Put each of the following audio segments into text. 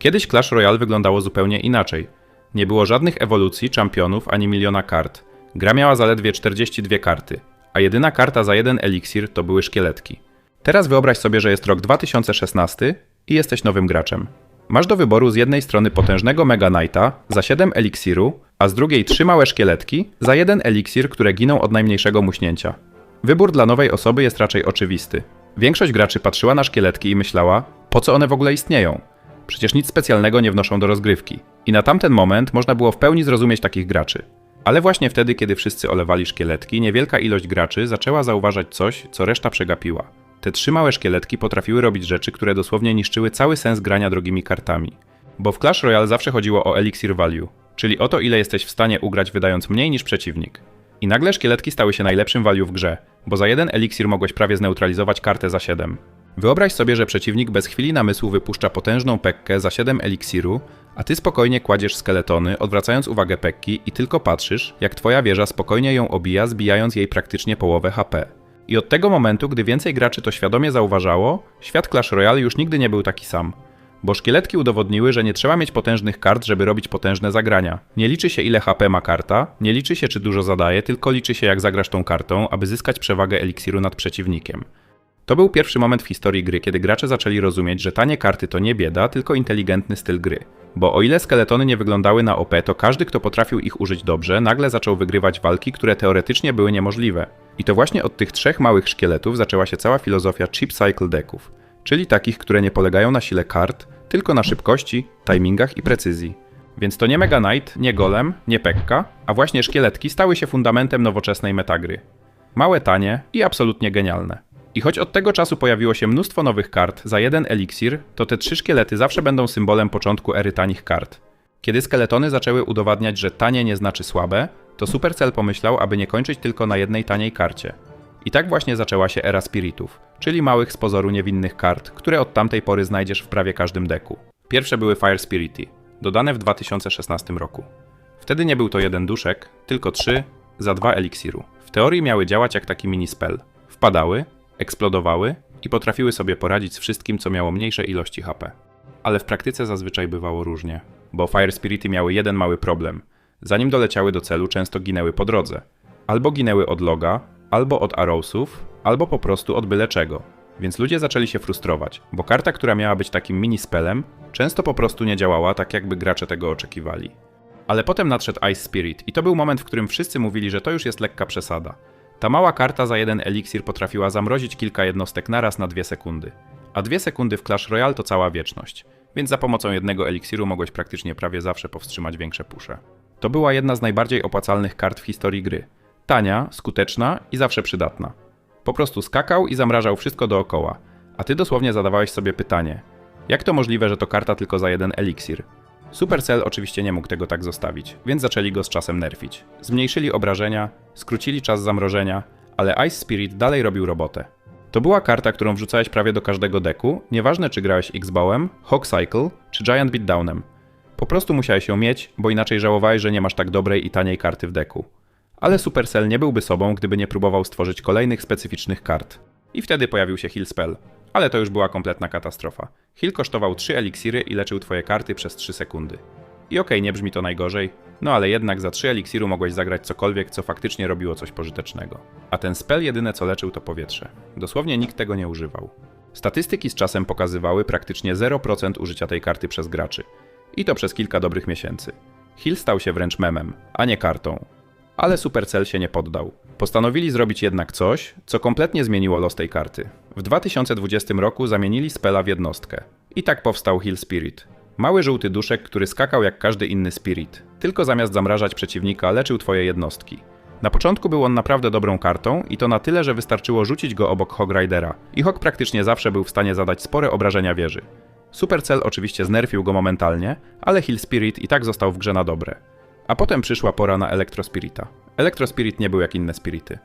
Kiedyś Clash Royale wyglądało zupełnie inaczej. Nie było żadnych ewolucji, czempionów ani miliona kart. Gra miała zaledwie 42 karty, a jedyna karta za jeden eliksir to były szkieletki. Teraz wyobraź sobie, że jest rok 2016 i jesteś nowym graczem. Masz do wyboru z jednej strony potężnego Mega Knighta za 7 eliksiru, a z drugiej trzy małe szkieletki za jeden eliksir, które giną od najmniejszego muśnięcia. Wybór dla nowej osoby jest raczej oczywisty. Większość graczy patrzyła na szkieletki i myślała, po co one w ogóle istnieją? Przecież nic specjalnego nie wnoszą do rozgrywki. I na tamten moment można było w pełni zrozumieć takich graczy. Ale właśnie wtedy, kiedy wszyscy olewali szkieletki, niewielka ilość graczy zaczęła zauważać coś, co reszta przegapiła. Te trzy małe szkieletki potrafiły robić rzeczy, które dosłownie niszczyły cały sens grania drogimi kartami. Bo w Clash Royale zawsze chodziło o elixir value, czyli o to, ile jesteś w stanie ugrać wydając mniej niż przeciwnik. I nagle szkieletki stały się najlepszym value w grze, bo za jeden eliksir mogłeś prawie zneutralizować kartę za 7. Wyobraź sobie, że przeciwnik bez chwili namysłu wypuszcza potężną pekkę za 7 eliksiru, a ty spokojnie kładziesz skeletony, odwracając uwagę pekki i tylko patrzysz, jak twoja wieża spokojnie ją obija, zbijając jej praktycznie połowę HP. I od tego momentu, gdy więcej graczy to świadomie zauważało, świat Clash Royale już nigdy nie był taki sam. Bo szkieletki udowodniły, że nie trzeba mieć potężnych kart, żeby robić potężne zagrania. Nie liczy się ile HP ma karta, nie liczy się czy dużo zadaje, tylko liczy się jak zagrasz tą kartą, aby zyskać przewagę eliksiru nad przeciwnikiem. To był pierwszy moment w historii gry, kiedy gracze zaczęli rozumieć, że tanie karty to nie bieda, tylko inteligentny styl gry. Bo o ile skeletony nie wyglądały na OP, to każdy, kto potrafił ich użyć dobrze, nagle zaczął wygrywać walki, które teoretycznie były niemożliwe. I to właśnie od tych trzech małych szkieletów zaczęła się cała filozofia chip cycle decków, czyli takich, które nie polegają na sile kart, tylko na szybkości, timingach i precyzji. Więc to nie Mega Knight, nie Golem, nie Pekka, a właśnie szkieletki stały się fundamentem nowoczesnej metagry. Małe, tanie i absolutnie genialne. I choć od tego czasu pojawiło się mnóstwo nowych kart za jeden eliksir, to te trzy szkielety zawsze będą symbolem początku ery tanich kart. Kiedy skeletony zaczęły udowadniać, że tanie nie znaczy słabe, to Supercell pomyślał, aby nie kończyć tylko na jednej taniej karcie. I tak właśnie zaczęła się era spiritów, czyli małych z pozoru niewinnych kart, które od tamtej pory znajdziesz w prawie każdym deku. Pierwsze były Fire Spirity, dodane w 2016 roku. Wtedy nie był to jeden duszek, tylko trzy za dwa eliksiru. W teorii miały działać jak taki mini spell. Wpadały, eksplodowały i potrafiły sobie poradzić z wszystkim, co miało mniejsze ilości HP. Ale w praktyce zazwyczaj bywało różnie, bo Fire Spirity miały jeden mały problem. Zanim doleciały do celu, często ginęły po drodze. Albo ginęły od loga, albo od arrowsów, albo po prostu od byle czego. Więc ludzie zaczęli się frustrować, bo karta, która miała być takim mini spellem, często po prostu nie działała tak, jakby gracze tego oczekiwali. Ale potem nadszedł Ice Spirit i to był moment, w którym wszyscy mówili, że to już jest lekka przesada. Ta mała karta za jeden eliksir potrafiła zamrozić kilka jednostek naraz na dwie sekundy. A dwie sekundy w Clash Royale to cała wieczność, więc za pomocą jednego eliksiru mogłeś praktycznie prawie zawsze powstrzymać większe pusze. To była jedna z najbardziej opłacalnych kart w historii gry. Tania, skuteczna i zawsze przydatna. Po prostu skakał i zamrażał wszystko dookoła, a ty dosłownie zadawałeś sobie pytanie: jak to możliwe, że to karta tylko za jeden eliksir? Supercell oczywiście nie mógł tego tak zostawić, więc zaczęli go z czasem nerfić. Zmniejszyli obrażenia, skrócili czas zamrożenia, ale Ice Spirit dalej robił robotę. To była karta, którą wrzucałeś prawie do każdego deku, nieważne czy grałeś X-Bowem, Hawk Cycle czy Giant Beatdownem. Po prostu musiałeś ją mieć, bo inaczej żałowałeś, że nie masz tak dobrej i taniej karty w deku. Ale Supercell nie byłby sobą, gdyby nie próbował stworzyć kolejnych specyficznych kart. I wtedy pojawił się Heal Spell. Ale to już była kompletna katastrofa. Heal kosztował 3 eliksiry i leczył twoje karty przez 3 sekundy. I okej, okay, nie brzmi to najgorzej, no ale jednak za 3 eliksiru mogłeś zagrać cokolwiek, co faktycznie robiło coś pożytecznego. A ten spell jedyne co leczył to powietrze. Dosłownie nikt tego nie używał. Statystyki z czasem pokazywały praktycznie 0% użycia tej karty przez graczy. I to przez kilka dobrych miesięcy. Heal stał się wręcz memem, a nie kartą. Ale Supercell się nie poddał. Postanowili zrobić jednak coś, co kompletnie zmieniło los tej karty. W 2020 roku zamienili spela w jednostkę. I tak powstał Hill Spirit. Mały żółty duszek, który skakał jak każdy inny Spirit, tylko zamiast zamrażać przeciwnika, leczył twoje jednostki. Na początku był on naprawdę dobrą kartą i to na tyle, że wystarczyło rzucić go obok Hog Ridera i Hog praktycznie zawsze był w stanie zadać spore obrażenia wieży. Supercell oczywiście znerfił go momentalnie, ale Hill Spirit i tak został w grze na dobre. A potem przyszła pora na Elektrospirita. Elektrospirit nie był jak inne spirity.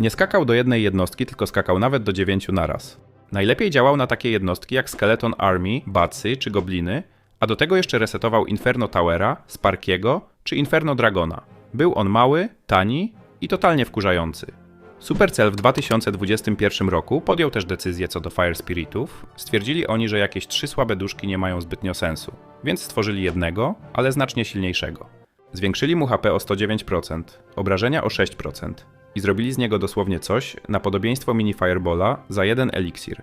Nie skakał do jednej jednostki, tylko skakał nawet do dziewięciu naraz. Najlepiej działał na takie jednostki jak Skeleton Army, Batsy czy Gobliny, a do tego jeszcze resetował Inferno Towera, Sparkiego czy Inferno Dragona. Był on mały, tani i totalnie wkurzający. Supercell w 2021 roku podjął też decyzję co do Fire Spiritów. Stwierdzili oni, że jakieś trzy słabe duszki nie mają zbytnio sensu, więc stworzyli jednego, ale znacznie silniejszego. Zwiększyli mu HP o 109%, obrażenia o 6% i zrobili z niego dosłownie coś na podobieństwo mini Firebola za jeden eliksir.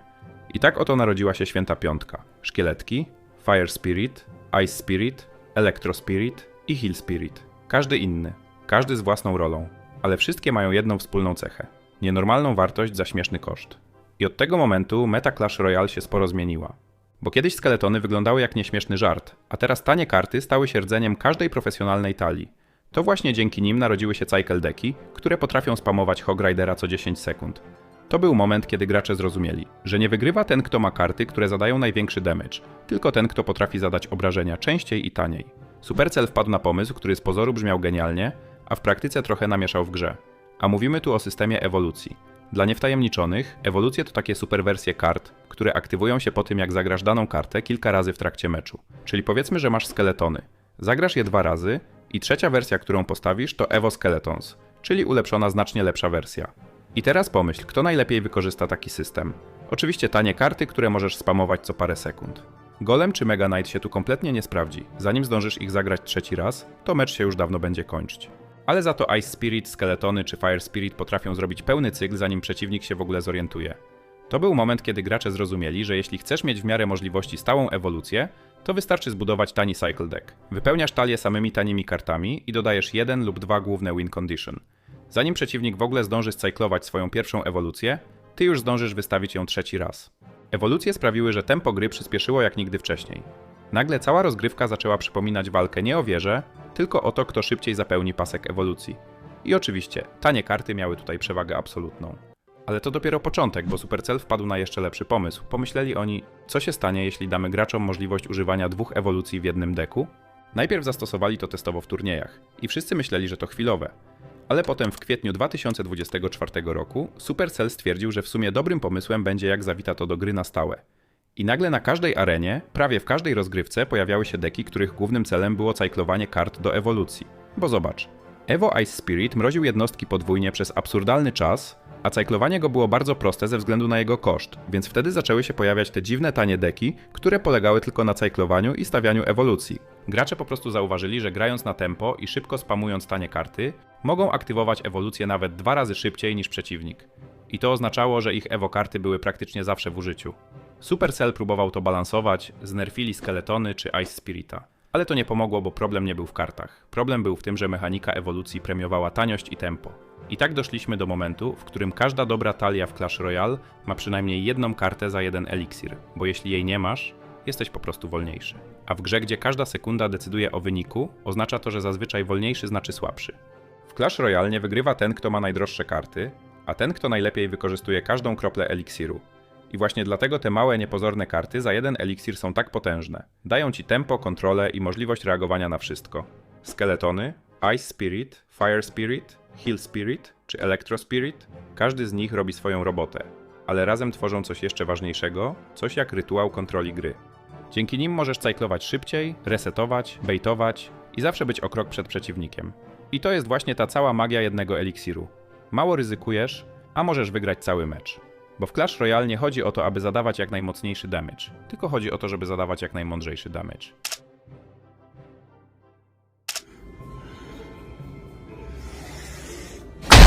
I tak oto narodziła się święta piątka. Szkieletki, Fire Spirit, Ice Spirit, Electro Spirit i Heal Spirit. Każdy inny, każdy z własną rolą, ale wszystkie mają jedną wspólną cechę. Nienormalną wartość za śmieszny koszt. I od tego momentu meta Clash Royale się sporo zmieniła. Bo kiedyś skeletony wyglądały jak nieśmieszny żart, a teraz tanie karty stały się rdzeniem każdej profesjonalnej talii. To właśnie dzięki nim narodziły się cycle deki, które potrafią spamować Hog Ridera co 10 sekund. To był moment, kiedy gracze zrozumieli, że nie wygrywa ten, kto ma karty, które zadają największy damage, tylko ten, kto potrafi zadać obrażenia częściej i taniej. Supercell wpadł na pomysł, który z pozoru brzmiał genialnie, a w praktyce trochę namieszał w grze. A mówimy tu o systemie ewolucji. Dla niewtajemniczonych, ewolucje to takie superwersje kart, które aktywują się po tym, jak zagrasz daną kartę kilka razy w trakcie meczu. Czyli powiedzmy, że masz skeletony. Zagrasz je dwa razy i trzecia wersja, którą postawisz, to Evo Skeletons, czyli ulepszona znacznie lepsza wersja. I teraz pomyśl, kto najlepiej wykorzysta taki system. Oczywiście tanie karty, które możesz spamować co parę sekund. Golem czy Mega Knight się tu kompletnie nie sprawdzi. Zanim zdążysz ich zagrać trzeci raz, to mecz się już dawno będzie kończyć. Ale za to Ice Spirit, Skeletony czy Fire Spirit potrafią zrobić pełny cykl, zanim przeciwnik się w ogóle zorientuje. To był moment, kiedy gracze zrozumieli, że jeśli chcesz mieć w miarę możliwości stałą ewolucję, to wystarczy zbudować tani cycle deck. Wypełniasz talię samymi tanimi kartami i dodajesz jeden lub dwa główne win condition. Zanim przeciwnik w ogóle zdąży scyklować swoją pierwszą ewolucję, ty już zdążysz wystawić ją trzeci raz. Ewolucje sprawiły, że tempo gry przyspieszyło jak nigdy wcześniej. Nagle cała rozgrywka zaczęła przypominać walkę nie o wieżę, tylko o to, kto szybciej zapełni pasek ewolucji. I oczywiście, tanie karty miały tutaj przewagę absolutną. Ale to dopiero początek, bo Supercell wpadł na jeszcze lepszy pomysł. Pomyśleli oni, co się stanie, jeśli damy graczom możliwość używania dwóch ewolucji w jednym deku? Najpierw zastosowali to testowo w turniejach i wszyscy myśleli, że to chwilowe. Ale potem w kwietniu 2024 roku Supercell stwierdził, że w sumie dobrym pomysłem będzie jak zawita to do gry na stałe. I nagle na każdej arenie, prawie w każdej rozgrywce pojawiały się deki, których głównym celem było cyklowanie kart do ewolucji. Bo zobacz, Evo Ice Spirit mroził jednostki podwójnie przez absurdalny czas, a cyklowanie go było bardzo proste ze względu na jego koszt, więc wtedy zaczęły się pojawiać te dziwne tanie deki, które polegały tylko na cyklowaniu i stawianiu ewolucji. Gracze po prostu zauważyli, że grając na tempo i szybko spamując tanie karty, mogą aktywować ewolucję nawet dwa razy szybciej niż przeciwnik. I to oznaczało, że ich Evo karty były praktycznie zawsze w użyciu. Supercell próbował to balansować, znerfili skeletony czy Ice Spirita. Ale to nie pomogło, bo problem nie był w kartach. Problem był w tym, że mechanika ewolucji premiowała taniość i tempo. I tak doszliśmy do momentu, w którym każda dobra talia w Clash Royale ma przynajmniej jedną kartę za jeden eliksir, bo jeśli jej nie masz, jesteś po prostu wolniejszy. A w grze, gdzie każda sekunda decyduje o wyniku, oznacza to, że zazwyczaj wolniejszy znaczy słabszy. W Clash Royale nie wygrywa ten, kto ma najdroższe karty, a ten, kto najlepiej wykorzystuje każdą kroplę eliksiru. I właśnie dlatego te małe, niepozorne karty za jeden eliksir są tak potężne. Dają ci tempo, kontrolę i możliwość reagowania na wszystko. Skeletony, Ice Spirit, Fire Spirit, Heal Spirit czy Electro Spirit, każdy z nich robi swoją robotę, ale razem tworzą coś jeszcze ważniejszego, coś jak rytuał kontroli gry. Dzięki nim możesz cyklować szybciej, resetować, baitować i zawsze być o krok przed przeciwnikiem. I to jest właśnie ta cała magia jednego eliksiru. Mało ryzykujesz, a możesz wygrać cały mecz. Bo w Clash Royale nie chodzi o to, aby zadawać jak najmocniejszy damage, tylko chodzi o to, żeby zadawać jak najmądrzejszy damage.